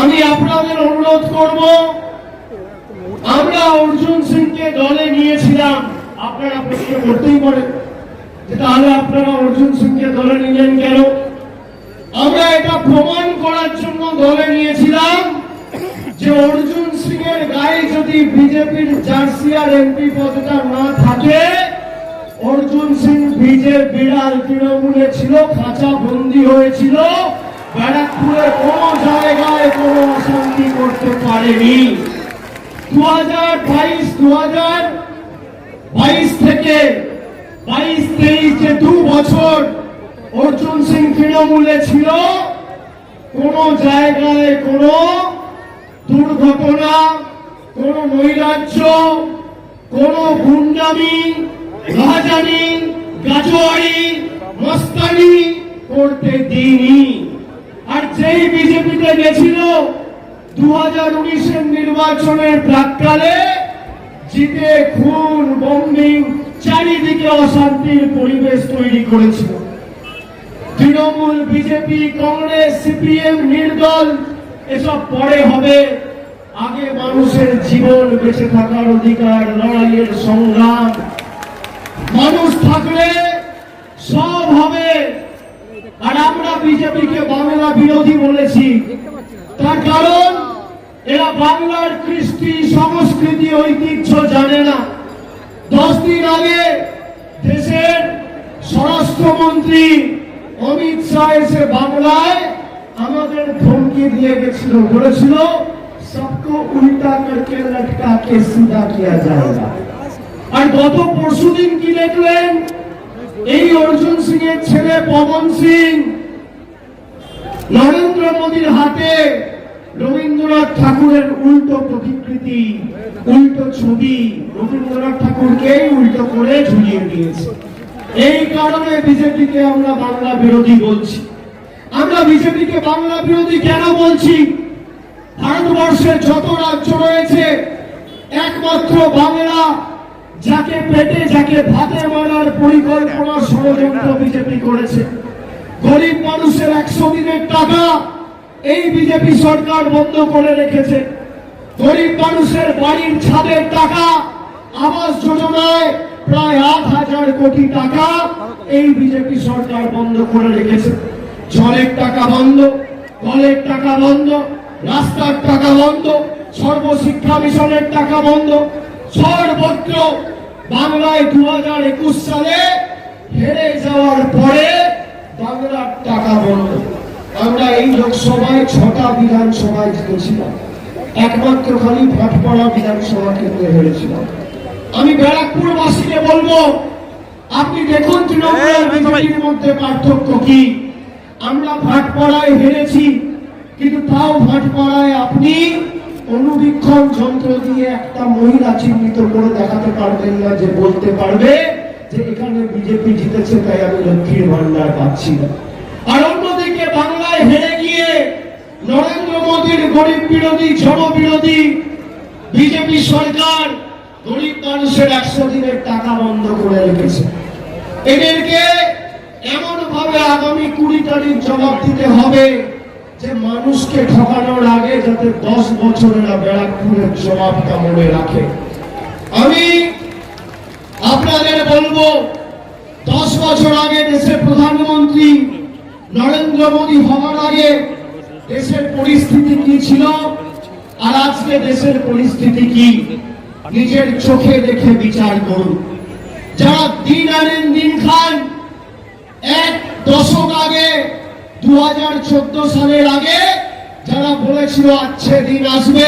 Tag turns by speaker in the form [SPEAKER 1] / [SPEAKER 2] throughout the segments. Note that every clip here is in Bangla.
[SPEAKER 1] আমি আপনাদের অনুরোধ করব, আমরা অর্জুন সিংকে দলে নিয়েছিলাম। আপনারা প্রশ্ন করতেই পারেন যে তাহলে আপনারা অর্জুন সিংকে দলে নিলেন কেন? আমরা এটা প্রমাণ করার জন্য দলে নিয়েছিলাম যে অর্জুন সিং এর গায়ে যদি বিজেপির জার্সি আর এমপি পদটা না থাকে, অর্জুন সিং বিজেপির বিড়াল তৃণমূলে ছিল খাঁচা বন্দি হয়েছিল। ব্যারাকপুরে কোন জায়গায় কোনো অশান্তি করতে পারেনি। দু হাজার বাইশ দু হাজার বাইশ থেকে বাইশ, তেইশ যে দু বছর অর্জুন সিং তৃণমূলে ছিল। কোন জায়গায় কোনো দুর্ঘটনা, কোন নৈরাজ্য, কোন গুন্ডামি রাজানি গাজোয়ারি, মস্তানি করতে দিইনি। যেই বিজেপিতে গেছিল দু হাজার উনিশের নির্বাচনের প্রাককালে জিতে খুন বম্বিং চারিদিকে অশান্তির পরিবেশ তৈরি করেছিল। তৃণমূল, বিজেপি, কংগ্রেস, সিপিএম নির্দল, এসব পরে হবে। আগে মানুষের জীবন বেঁচে থাকার অধিকার, লড়াইয়ের সংগ্রাম। মানুষ থাকলে সব হবে। আর আমরা বিজেপিকে বাংলা বিরোধী বলেছি। তার কারণ, এরা বাংলার কৃষ্টি, সংস্কৃতি, ঐতিহ্য জানে না। দশ দিন আগে দেশের স্বরাষ্ট্রমন্ত্রী অমিত শাহ এসে বাংলায় আমাদের ধমকি দিয়ে গেছিল, বলেছিল, সবকো উল্টা করকে লটকা কে সিধা কিয়া যায়গা। আর গত পরশুদিন কি দেখলেন? এই অর্জুন সিং এর ছেলে পবন সিং নরেন্দ্র মোদীর হাতে রবীন্দ্রনাথ ঠাকুরের উল্টো প্রতিকৃতি, উল্টো ছবি। রবীন্দ্রনাথ ঠাকুরকে উল্টো করে ঝুলিয়ে দিয়েছে। এই কারণে বিজেপিকে আমরা বাংলা বিরোধী বলছি। আমরা বিজেপিকে বাংলা বিরোধী কেন বলছি? ভারতবর্ষের যত রাজ্য রয়েছে, একমাত্র বাংলা যাকে পেটে, যাকে ভাতে মারার পরিকল্পনা ষড়যন্ত্র বিজেপি করেছে। গরিব মানুষের একশো দিনের টাকা এই বিজেপি সরকার বন্ধ করে রেখেছে। গরিব মানুষের বাড়ির ছাদের টাকা, আবাস যোজনায় প্রায় আট হাজার কোটি টাকা এই বিজেপি সরকার বন্ধ করে রেখেছে। জলের টাকা বন্ধ, কলের টাকা বন্ধ, রাস্তার টাকা বন্ধ, সর্বশিক্ষা মিশনের টাকা বন্ধ, সর্বত্র বাংলায় দু হাজার একুশ সালে হেরে যাওয়ার পরে বাংলার টাকা বন্ধ। আমরা এই লোকসভায় ছটা বিধানসভায় জিতেছিলাম। একমাত্র খালি ভাটপাড়া বিধানসভা কেন্দ্রে হেরেছিলাম। আমি ব্যারাকপুর বাসীকে বলব আপনি দেখুন তৃণমূলের বিজেপির মধ্যে পার্থক্য কি? আমরা ভাটপাড়ায় হেরেছি কিন্তু তাও ভাটপাড়ায় আপনি অনুবীক্ষণ যন্ত্র দিয়ে একটা মহিলা চিহ্নিত করে দেখাতে পারবেন না যে বলতে পারবে যে এখানে বিজেপি জিতেছে, তাই আমি লক্ষ্মীর ভান্ডার পাচ্ছি না। আর অন্যদিকে বাংলায় হেরে গিয়ে নরেন্দ্র মোদীর গরিব বিরোধী জন বিরোধী, বিজেপি সরকার গরিব মানুষের একশো দিনের টাকা বন্ধ করে রেখেছে। এদেরকে এমন ভাবে আগামী কুড়ি তারিখ জবাব দিতে হবে যে মানুষকে ঠকানোর আগে যাতে দশ বছরেরা ব্যারাকপুরের জবাবটা মনে রাখে। আমি আপনাদের বলব, দশ বছর আগে দেশের প্রধানমন্ত্রী নরেন্দ্র মোদী হওয়ার আগে দেশের পরিস্থিতি কি ছিল? আর আজকে দেশের পরিস্থিতি কি? নিজের চোখে দেখে বিচার করুন। যারা দিন আনেন দিন খান, এক দশক আগে দু হাজার চোদ্দ সালের আগে যারা বলেছিল আচ্ছে দিন আসবে,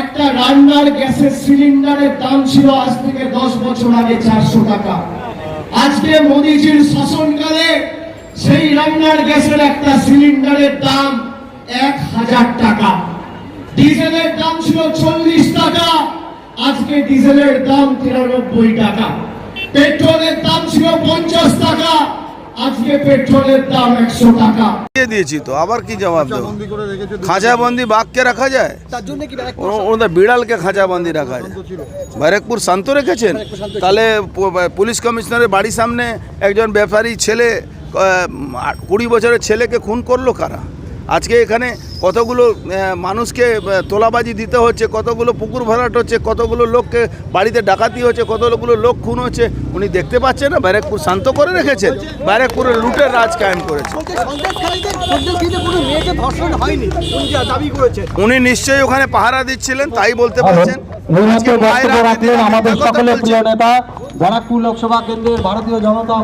[SPEAKER 1] একটা রান্নার গ্যাসের সিলিন্ডারের দাম ছিল আজ থেকে দশ বছর আগে চারশো টাকা। আজকে মোদিজির শাসনকালে সেই রান্নার গ্যাসের একটা সিলিন্ডারের দাম এক হাজার টাকা। ডিজেলের দাম ছিল চল্লিশ টাকা, আজকে ডিজেলের দাম তিরানব্বই টাকা। পেট্রোলের দাম ছিল পঞ্চাশ টাকা আজকে পেট্রোলের দাম একশো টাকা।
[SPEAKER 2] দিয়ে দিয়েছি তো আবার কি জবাব দেবো?
[SPEAKER 3] বন্দি
[SPEAKER 2] খাঁচাবন্দি বাঘকে রাখা যায়? ওনাদের বিড়ালকে খাঁচাবন্দি রাখা যায়। ব্যারেকপুর শান্ত রেখেছেন? তাহলে পুলিশ কমিশনারের বাড়ির সামনে একজন ব্যাপারী ছেলে কুড়ি বছরের ছেলেকে খুন করল কারা? আজকে এখানে কতগুলো মানুষকে তোলাবাজি দিতে হচ্ছে কতগুলো পুকুর ভরাট হচ্ছে কতগুলো লোককে বাড়িতে ডাকাতি হচ্ছে কতগুলো লোক খুন হচ্ছে উনি দেখতে পাচ্ছেন না? ব্যারাকপুর শান্ত করে রেখেছেন। ব্যারাকপুরে লুটের রাজ কায়েম করেছে।
[SPEAKER 3] উনি যা দাবি করেছেন।
[SPEAKER 2] উনি নিশ্চয়ই ওখানে পাহারা দিচ্ছিলেন তাই বলতে পারছেন।
[SPEAKER 4] বক্তব্য
[SPEAKER 2] মায়েরা
[SPEAKER 4] রাখলেন
[SPEAKER 2] দিদিরা
[SPEAKER 4] আমাদের সকলের প্রিয় নেতা ব্যারাকপুর লোকসভা কেন্দ্রের ভারতীয় জনতা